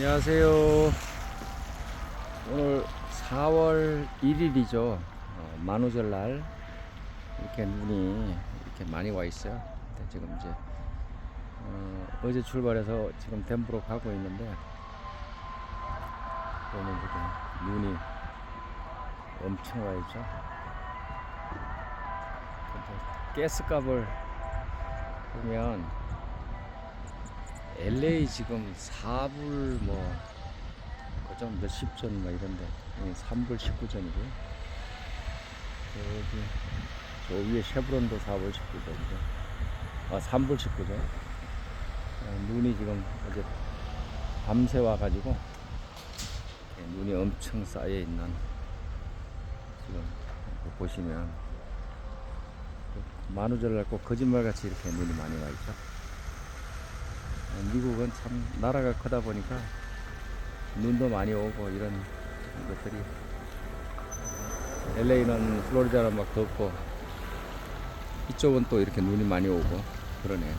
안녕하세요. 오늘 4월 1일이죠. 어, 만우절 날 이렇게 눈이 이렇게 많이 와 있어요. 지금 이제 어, 제 출발해서 지금 댐프로 가고 있는데 보면 이렇게 눈이 엄청 와 있죠. 가스값을 보면 LA 지금 4불 뭐 그좀 몇십 전 뭐 이런데 3불 19전이고요. 여기 저 위에 쉐브론도 4불 19전이고 아 3불 19전. 어, 눈이 지금 어제 밤새 와가지고 이렇게 눈이 엄청 쌓여 있는 지금 보시면 만우절 날 꼭 거짓말같이 이렇게 눈이 많이 와 있죠. 미국은 참 나라가 크다 보니까 눈도 많이 오고 이런 것들이 LA는 플로리다는 막 덥고 이쪽은 또 이렇게 눈이 많이 오고 그러네요.